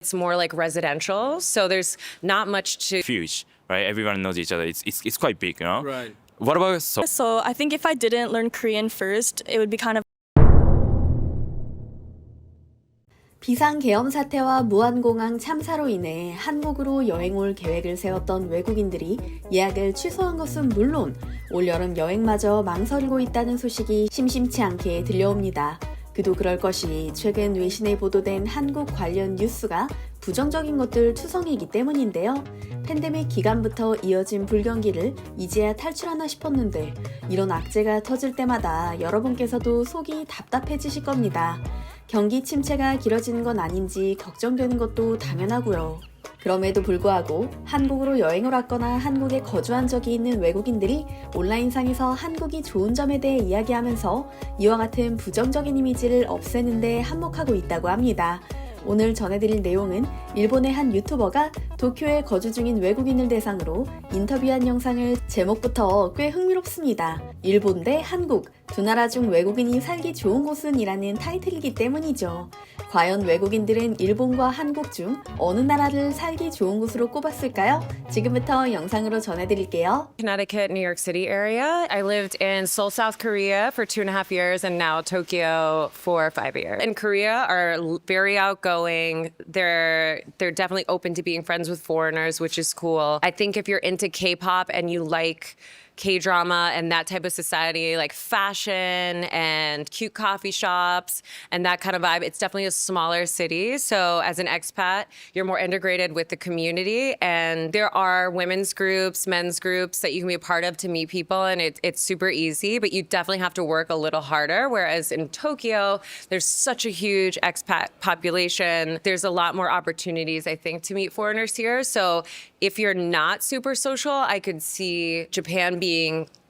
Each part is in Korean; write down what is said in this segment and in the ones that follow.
It's more like residential, so there's not much to huge, right? Everyone knows each other. It's it's, it's quite big, you know. Right. What about Seoul? So I think if I didn't learn Korean first, it would be kind of 비상계엄 사태와 무한공항 참사로 인해 한국으로 여행 올 계획을 세웠던 외국인들이 예약을 취소한 것은 물론 올여름 여행마저 망설이고 있다는 소식이 심심치 않게 들려옵니다. 그도 그럴 것이 최근 외신에 보도된 한국 관련 뉴스가 부정적인 것들 투성이기 때문인데요. 팬데믹 기간부터 이어진 불경기를 이제야 탈출하나 싶었는데 이런 악재가 터질 때마다 여러분께서도 속이 답답해지실 겁니다. 경기 침체가 길어지는 건 아닌지 걱정되는 것도 당연하고요. 그럼에도 불구하고 한국으로 여행을 왔거나 한국에 거주한 적이 있는 외국인들이 온라인상에서 한국이 좋은 점에 대해 이야기하면서 이와 같은 부정적인 이미지를 없애는데 한몫하고 있다고 합니다. 오늘 전해드릴 내용은 일본의 한 유튜버가 도쿄에 거주 중인 외국인을 대상으로 인터뷰한 영상을 제목부터 꽤 흥미롭습니다. 일본 대 한국, 두 나라 중 외국인이 살기 좋은 곳은 이라는 타이틀이기 때문이죠. 과연 외국인들은 일본과 한국 중 어느 나라를 살기 좋은 곳으로 꼽았을까요? 지금부터 영상으로 전해드릴게요. Connecticut, New York City area. I lived in Seoul, South Korea for two and a half years and now Tokyo for five years. In Korea are l- very outgoing. They're they're definitely open to being friends with foreigners, which is cool. I think if you're into K-pop and you like K drama and that type of society, like fashion and cute coffee shops and that kind of vibe. It's definitely a smaller city. So, as an expat, you're more integrated with the community. And there are women's groups, men's groups that you can be a part of to meet people. And it, it's super easy, but you definitely have to work a little harder. Whereas in Tokyo, there's such a huge expat population. There's a lot more opportunities, I think, to meet foreigners here. So, if you're not super social, I could see Japan being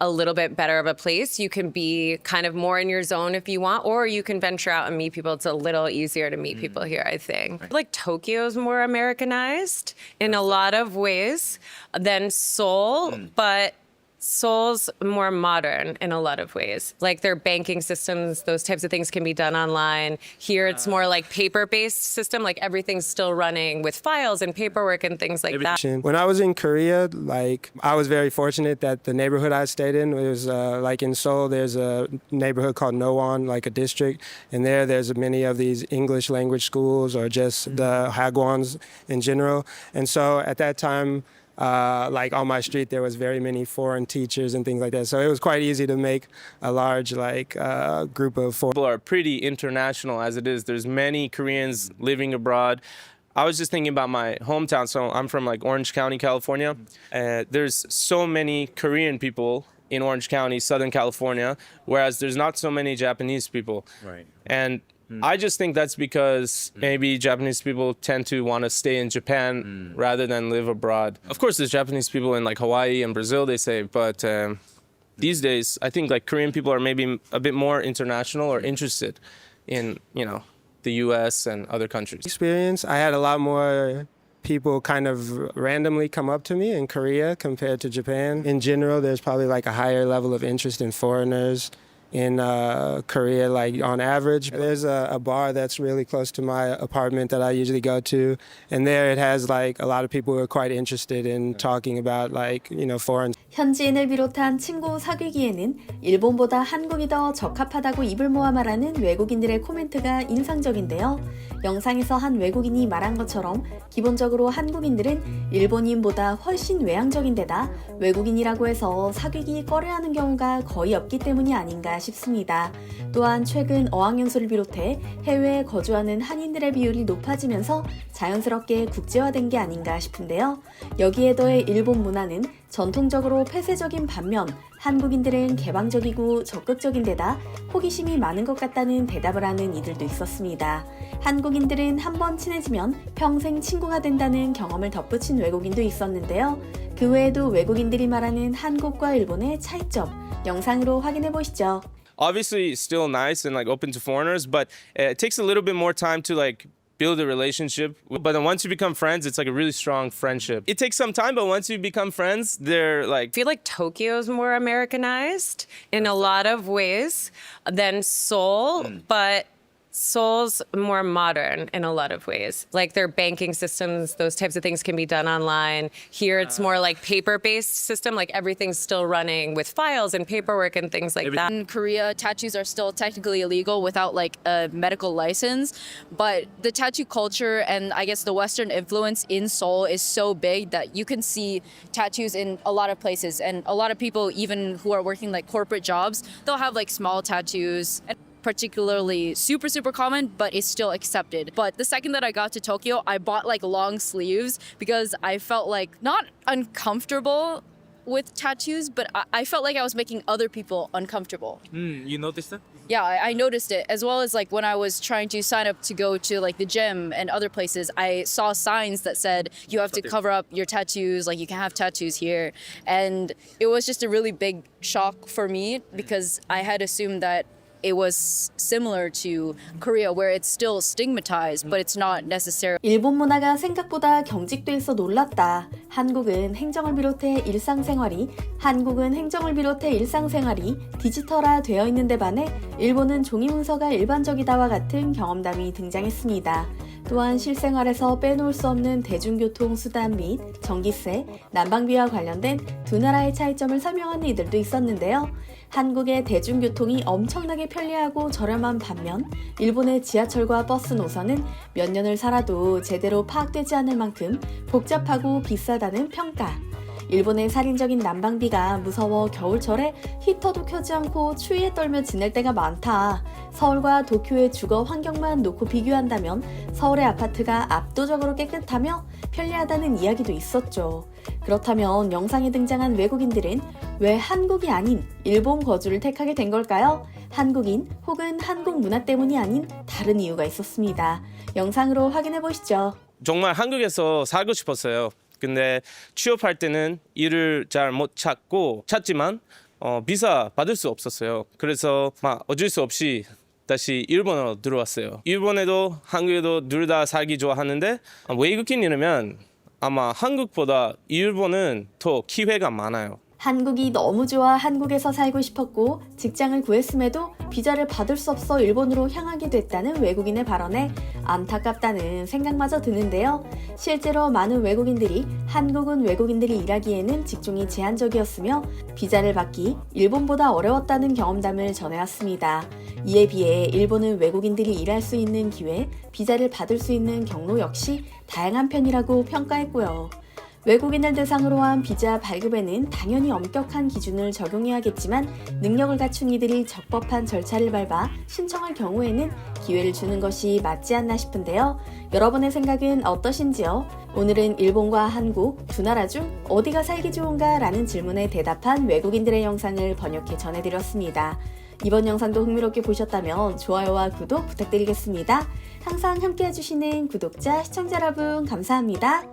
a little bit better of a place. You can be kind of more in your zone if you want, or you can venture out and meet people. It's a little easier to meet hmm. people here, I think. Like Tokyo's more Americanized in a lot of ways than Seoul, hmm. but Seoul's more modern in a lot of ways. Like their banking systems, those types of things can be done online. Here it's more like paper-based system, like everything's still running with files and paperwork and things like that. When I was in Korea, like I was very fortunate that the neighborhood I stayed in was uh, like in Seoul. There's a neighborhood called Nowon, like a district, and there there's many of these English language schools or just the hagwons in general. And so at that time. Uh, like on my street, there was very many foreign teachers and things like that. So it was quite easy to make a large like uh, group of foreign. people are pretty international as it is. There's many Koreans living abroad. I was just thinking about my hometown. So I'm from like Orange County, California. Uh, there's so many Korean people in Orange County, Southern California, whereas there's not so many Japanese people. Right. And Mm. I just think that's because mm. maybe Japanese people tend to want to stay in Japan mm. rather than live abroad. Of course, there's Japanese people in like Hawaii and Brazil, they say, but um, these days, I think like Korean people are maybe a bit more international or interested in, you know, the US and other countries. experience. I had a lot more people kind of randomly come up to me in Korea compared to Japan. In general, there's probably like a higher level of interest in foreigners in uh, Korea, like on average. There's a, a bar that's really close to my apartment that I usually go to, and there it has like a lot of people who are quite interested in talking about like, you know, foreign 현지인을 비롯한 친구 사귀기에는 일본보다 한국이 더 적합하다고 입을 모아 말하는 외국인들의 코멘트가 인상적인데요. 영상에서 한 외국인이 말한 것처럼 기본적으로 한국인들은 일본인보다 훨씬 외향적인 데다 외국인이라고 해서 사귀기 꺼려하는 경우가 거의 없기 때문이 아닌가 싶습니다. 또한 최근 어학연수를 비롯해 해외에 거주하는 한인들의 비율이 높아지면서 자연스럽게 국제화된 게 아닌가 싶은데요. 여기에 더해 일본 문화는 전통적으로 폐쇄적인 반면 한국인들은 개방적이고 적극적인 데다 호기심이 많은 것 같다는 대답을 하는 이들도 있었습니다. 한국인들은 한번 친해지면 평생 친구가 된다는 경험을 덧붙인 외국인도 있었는데요. 그 외에도 외국인들이 말하는 한국과 일본의 차이점 영상으로 확인해 보시죠. Obviously, still nice and like open to foreigners, but it takes a little bit more time to like build a relationship. But then once you become friends, it's like a really strong friendship. It takes some time, but once you become friends, they're like I feel like Tokyo's more Americanized in a lot of ways than Seoul, hmm. but Seoul's more modern in a lot of ways. Like their banking systems, those types of things can be done online. Here it's more like paper-based system, like everything's still running with files and paperwork and things like that. in Korea, tattoos are still technically illegal without like a medical license. But the tattoo culture and I guess the Western influence in Seoul is so big that you can see tattoos in a lot of places. And a lot of people, even who are working like corporate jobs, they'll have like small tattoos. And particularly super super common but it's still accepted. But the second that i got to tokyo i bought like long sleeves because i felt like not uncomfortable with tattoos but i, I felt like i was making other people uncomfortable. Mm, you noticed that? yeah I, I noticed it as well as like when i was trying to sign up to go to like the gym and other places i saw signs that said you have to cover up your tattoos like you can have tattoos here. And it was just a really big shock for me because i had assumed that it was similar to korea where it's still stigmatized but it's not necessarily 일본 문화가 생각보다 경직돼 있어 놀랐다. 한국은 행정을 비롯해 일상생활이 한국은 행정을 비롯해 일상생활이 디지털화 되어 있는데 반해 일본은 종이 문서가 일반적이다와 같은 경험담이 등장했습니다. 또한 실생활에서 빼놓을 수 없는 대중교통 수단 및 전기세, 난방비와 관련된 두 나라의 차이점을 설명하는 이들도 있었는데요. 한국의 대중교통이 엄청나게 편리하고 저렴한 반면 일본의 지하철과 버스 노선은 몇 년을 살아도 제대로 파악되지 않을 만큼 복잡하고 비싸다는 평가. 일본의 살인적인 난방비가 무서워 겨울철에 히터도 켜지 않고 추위에 떨며 지낼 때가 많다. 서울과 도쿄의 주거 환경만 놓고 비교한다면 서울의 아파트가 압도적으로 깨끗하며 편리하다는 이야기도 있었죠. 그렇다면 영상에 등장한 외국인들은 왜 한국이 아닌 일본 거주를 택하게 된 걸까요? 한국인 혹은 한국 문화 때문이 아닌 다른 이유가 있었습니다. 영상으로 확인해 보시죠. 정말 한국에서 살고 싶었어요. 근데 취업할 때는 일을 잘 못 찾고 찾지만 어, 비자 받을 수 없었어요. 그래서 막 어쩔 수 없이 다시 일본으로 들어왔어요. 일본에도 한국에도 둘 다 살기 좋아하는데 아, 외국인이라면 아마 한국보다 일본은 더 기회가 많아요. 한국이 너무 좋아 한국에서 살고 싶었고 직장을 구했음에도 비자를 받을 수 없어 일본으로 향하게 됐다는 외국인의 발언에 안타깝다는 생각마저 드는데요. 실제로 많은 외국인들이 한국은 외국인들이 일하기에는 직종이 제한적이었으며 비자를 받기 일본보다 어려웠다는 경험담을 전해왔습니다. 이에 비해 일본은 외국인들이 일할 수 있는 기회, 비자를 받을 수 있는 경로 역시 다양한 편이라고 평가했고요. 외국인을 대상으로 한 비자 발급에는 당연히 엄격한 기준을 적용해야겠지만 능력을 갖춘 이들이 적법한 절차를 밟아 신청할 경우에는 기회를 주는 것이 맞지 않나 싶은데요. 여러분의 생각은 어떠신지요? 오늘은 일본과 한국 두 나라 중 어디가 살기 좋은가 라는 질문에 대답한 외국인들의 영상을 번역해 전해드렸습니다. 이번 영상도 흥미롭게 보셨다면 좋아요와 구독 부탁드리겠습니다. 항상 함께 해주시는 구독자, 시청자 여러분 감사합니다.